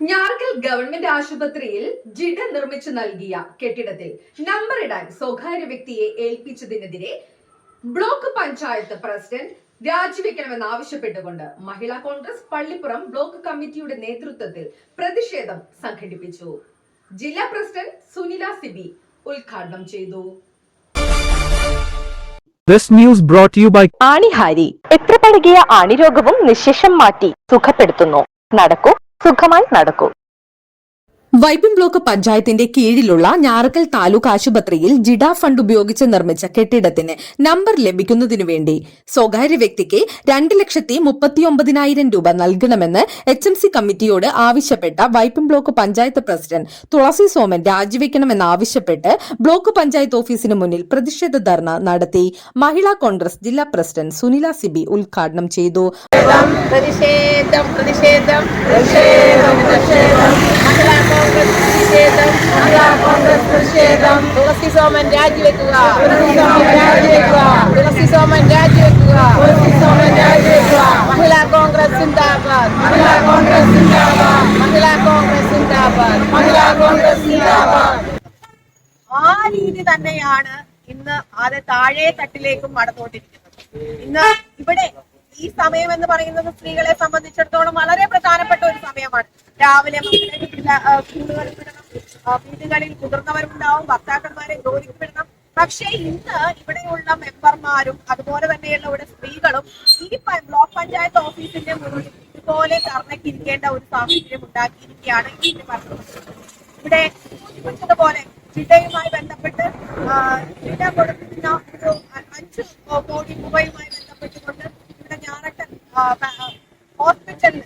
Njarakkal government ആശുപത്രിയിൽ ജിഡ നിർമ്മിച്ചു നൽകിയ കെട്ടിടത്തിൽ നമ്പർ ഇടാൻ സ്വകാര്യ വ്യക്തിയെ ഏൽപ്പിച്ചതിനെതിരെ ബ്ലോക്ക് പഞ്ചായത്ത് പ്രസിഡന്റ് രാജിവെക്കണമെന്ന് ആവശ്യപ്പെട്ടുകൊണ്ട് മഹിളാ കോൺഗ്രസ് പള്ളിപ്പുറം ബ്ലോക്ക് കമ്മിറ്റിയുടെ നേതൃത്വത്തിൽ പ്രതിഷേധം സംഘടിപ്പിച്ചു. ജില്ലാ പ്രസിഡന്റ് സുനില സിബി ഉദ്ഘാടനം ചെയ്തു. This news brought to you by ആണിഹാരി. എത്ര പഴകിയ ആണിരോഗവും നിശേഷം മാറ്റി സുഖപ്പെടുത്തുന്നു. നടക്കൂ. സുഖമായി നടക്കൂ. വൈപ്പിൻ ബ്ലോക്ക് പഞ്ചായത്തിന്റെ കീഴിലുള്ള ഞാറക്കൽ താലൂക്ക് ആശുപത്രിയിൽ ജിഡ ഫണ്ട് ഉപയോഗിച്ച് നിർമ്മിച്ച കെട്ടിടത്തിന് നമ്പർ ലഭിക്കുന്നതിനു വേണ്ടി സ്വകാര്യ വ്യക്തിക്ക് രണ്ട് ലക്ഷത്തി മുപ്പത്തിയൊമ്പതിനായിരം രൂപ നൽകണമെന്ന് എച്ച് എം സി കമ്മിറ്റിയോട് ആവശ്യപ്പെട്ട വൈപ്പിൻ ബ്ലോക്ക് പഞ്ചായത്ത് പ്രസിഡന്റ് തുളസി സോമൻ രാജിവെക്കണമെന്നാവശ്യപ്പെട്ട് ബ്ലോക്ക് പഞ്ചായത്ത് ഓഫീസിന് മുന്നിൽ പ്രതിഷേധ ധർണ നടത്തി മഹിളാ കോൺഗ്രസ് ജില്ലാ പ്രസിഡന്റ് സുനില സിബി ഉദ്ഘാടനം ചെയ്തു. പ്രതിഷേധം പ്രതിഷേധം പ്രതിഷേധം തുളസി സോമൻ രാജിവെക്കുക തുളസി സോമൻ രാജിവെക്കുക മഹിളാ കോൺഗ്രസ് സിന്ദാബാദ് മഹിളാ കോൺഗ്രസ് സിന്ദാബാദ് മഹിളാ കോൺഗ്രസ് സിന്ദാബാദ് മഹിളാ കോൺഗ്രസ് സിന്ദാബാദ് ആ രീതി തന്നെയാണ് ഇന്ന് അത് താഴെ തട്ടിലേക്കും നടന്നുകൊണ്ടിരിക്കുന്നത്. ഇന്ന് ഇവിടെ ഈ സമയം എന്ന് പറയുന്നത് സ്ത്രീകളെ സംബന്ധിച്ചിടത്തോളം വളരെ പ്രധാനപ്പെട്ട ഒരു സമയമാണ്. രാവിലെ മക്കളെ സ്കൂളുകളിൽ വീടുകളിൽ മുതിർന്നവരുണ്ടാവും ഭർത്താക്കന്മാരെ ജോലിക്ക് വിടണം പക്ഷേ ഇന്ന് ഇവിടെയുള്ള മെമ്പർമാരും അതുപോലെ തന്നെയുള്ള ഇവിടെ സ്ത്രീകളും ഈ ബ്ലോക്ക് പഞ്ചായത്ത് ഓഫീസിന്റെ മുന്നിൽ ഇതുപോലെ ധർണയ്ക്ക് ഒരു സാഹചര്യം ഉണ്ടാക്കിയിരിക്കുകയാണ് ഇതിന്റെ പറഞ്ഞത് ഇവിടെ പോലെ ജില്ലയുമായി ബന്ധപ്പെട്ട് ജില്ല കൊടുക്കുന്ന ഒരു അഞ്ച് കോടി രൂപയുമായി ബന്ധപ്പെട്ടുകൊണ്ട് ഇവിടെ ആ, ഹോസ്പിറ്റലിൽ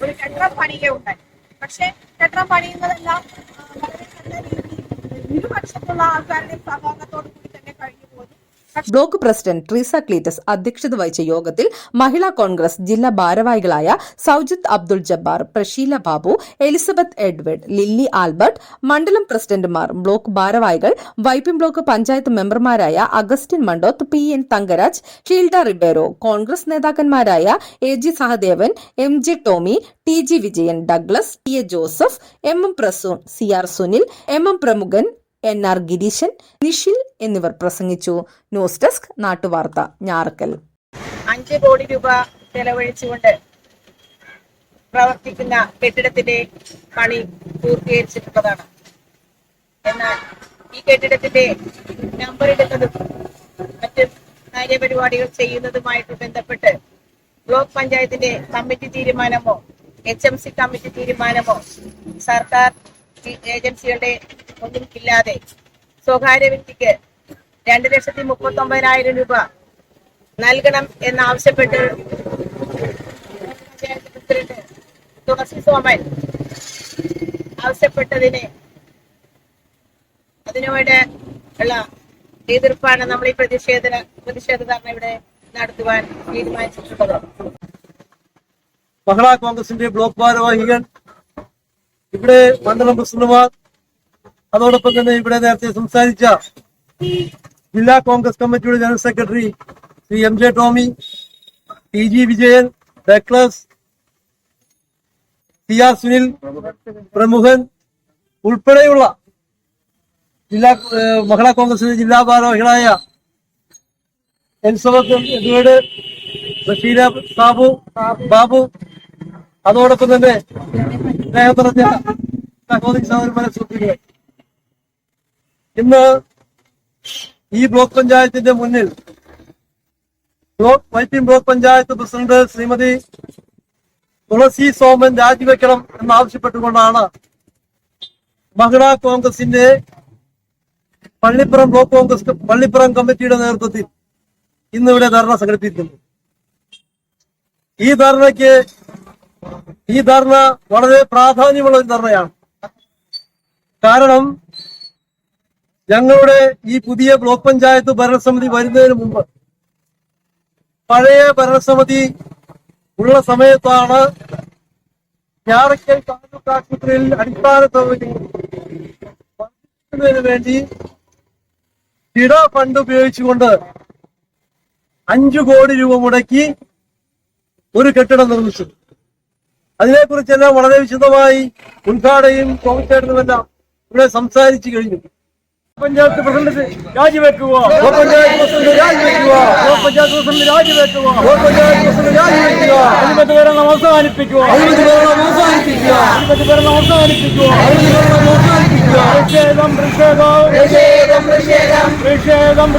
ഒരു കെട്ടിടം പണിയുകയുണ്ടായി. പക്ഷെ കെട്ടിടം പണിയുന്നതെല്ലാം ആ, വളരെ നല്ല രീതിയിൽ ബ്ലോക്ക് പ്രസിഡന്റ് ട്രീസ ക്ലീറ്റസ് അധ്യക്ഷത വഹിച്ച യോഗത്തിൽ മഹിളാ കോൺഗ്രസ് ജില്ലാ ഭാരവാഹികളായ Soujith Abdul Jabbar Prasheela Babu Elizabeth Edward Lilly Albert മണ്ഡലം പ്രസിഡന്റുമാർ ബ്ലോക്ക് ഭാരവാഹികൾ വൈപ്പിൻ ബ്ലോക്ക് പഞ്ചായത്ത് മെമ്പർമാരായ Augustine Mandoth P N Thankaraj Sheelda Ribeiro Congress നേതാക്കന്മാരായ A G Sahadevan M G Tomy T G Vijayan Douglas T A Joseph M M Prasoon C R Sunil M M Pramukhan N R Gireesan Nishil എന്നിവർ പ്രസംഗിച്ചു. News desk നാട്ടുവാർത്ത ഞാറക്കൽ. അഞ്ച് കോടി രൂപ ചെലവഴിച്ചുകൊണ്ട് പ്രവർത്തിക്കുന്ന കെട്ടിടത്തിന്റെ പണി പൂർത്തീകരിച്ചിട്ടുള്ളതാണ്. എന്നാൽ ഈ കെട്ടിടത്തിന്റെ നമ്പർ എടുക്കുന്നതും മറ്റ് കാര്യപരിപാടികൾ ചെയ്യുന്നതുമായിട്ട് ബന്ധപ്പെട്ട് ബ്ലോക്ക് പഞ്ചായത്തിന്റെ കമ്മിറ്റി തീരുമാനമോ എച്ച് എം സി കമ്മിറ്റി തീരുമാനമോ സർക്കാർ ഏജൻസികളുടെ ഒന്നും ഇല്ലാതെ സ്വകാര്യ വ്യക്തിക്ക് രണ്ട് ലക്ഷത്തി മുപ്പത്തി ഒമ്പതിനായിരം രൂപ നൽകണം എന്നാവശ്യപ്പെട്ട് തുളസി സോമൻ ആവശ്യപ്പെട്ടതിന് അതിനോട് ഉള്ള എതിർപ്പാണ് നമ്മൾ ഈ പ്രതിഷേധ പ്രതിഷേധ ധർണ ഇവിടെ നടത്തുവാൻ തീരുമാനിച്ചിട്ടുള്ളത്. മഹിളാ കോൺഗ്രസിന്റെ ബ്ലോക്ക് ഭാരവാഹികൾ ഇവിടെ മണ്ഡലം പ്രസിഡന്റുമാർ അതോടൊപ്പം തന്നെ ഇവിടെ നേരത്തെ സംസാരിച്ച ജില്ലാ കോൺഗ്രസ് കമ്മിറ്റിയുടെ general secretary Shri M J Tommy T G Vijayan Douglas C R Sunil Pramukhan ഉൾപ്പെടെയുള്ള ജില്ലാ മഹിളാ കോൺഗ്രസിന്റെ ജില്ലാ ഭാരവാഹികളായ എലിസബത്ത് എഡ്വേർഡ് ബഷീര സാബു ബാബു അതോടൊപ്പം തന്നെ സ്നേഹം നിറഞ്ഞ സഹോദരി സഹോദരന്മാരെ സുഹൃത്തുക്കളെ ഇന്ന് ഈ ബ്ലോക്ക് പഞ്ചായത്തിന്റെ മുന്നിൽ block Vypin block panchayat president Shrimati Thulasi Soman രാജിവെക്കണം എന്നാവശ്യപ്പെട്ടുകൊണ്ടാണ് മഹിളാ കോൺഗ്രസിന്റെ പള്ളിപ്പുറം ബ്ലോക്ക് കോൺഗ്രസ് പള്ളിപ്പുറം കമ്മിറ്റിയുടെ നേതൃത്വത്തിൽ ഇന്നിവിടെ ധർണ സംഘടിപ്പിക്കുന്നു. ഈ ധർണയ്ക്ക് ഈ ധർണ വളരെ പ്രാധാന്യമുള്ള ഒരു ധർണയാണ്. കാരണം ഞങ്ങളുടെ ഈ പുതിയ ബ്ലോക്ക് പഞ്ചായത്ത് ഭരണസമിതി വരുന്നതിന് മുമ്പ് പഴയ ഭരണസമിതി ഉള്ള സമയത്താണ് ഞാറക്കൽ താലൂക്ക് ആശുപത്രിയിൽ അടിസ്ഥാന വർദ്ധിപ്പിക്കുന്നതിന് വേണ്ടി കിട ഫണ്ട് ഉപയോഗിച്ചുകൊണ്ട് അഞ്ചു കോടി രൂപ മുടക്കി ഒരു കെട്ടിടം നിർമ്മിച്ചു. അതിനെക്കുറിച്ചെല്ലാം വളരെ വിശദമായി ഉദ്ഘാടനയും കോവിച്ചേട്ടനുമെല്ലാം ഇവിടെ സംസാരിച്ചു കഴിഞ്ഞു. പഞ്ചായത്ത് പ്രസിഡന്റ് രാജിവെക്കുക. പഞ്ചായത്ത് പ്രസിഡന്റ് രാജിവെക്കുക. പഞ്ചായത്ത് പ്രസിഡന്റ് രാജിവെക്കുക. പഞ്ചായത്ത് പ്രസിഡന്റ് രാജിവെക്കുക. അഴിമതി ഭരണം അവസാനിപ്പിക്കുക. ഭരണം അവസാനിപ്പിക്കുക. ഭരണം അവസാനിപ്പിക്കുക. അഴിമതി ഭരണം അവസാനിപ്പിക്കുക. പ്രതിഷേധം പ്രതിഷേധം. പ്രതിഷേധം പ്രതിഷേധം. പ്രതിഷേധം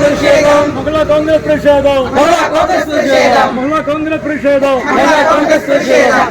പ്രതിഷേധം. മഹിളാ കോൺഗ്രസ് പ്രതിഷേധം. മഹിളാ കോൺഗ്രസ് പ്രതിഷേധം. മഹിളാ കോൺഗ്രസ് പ്രതിഷേധം. മഹിളാ കോൺഗ്രസ് പ്രതിഷേധം.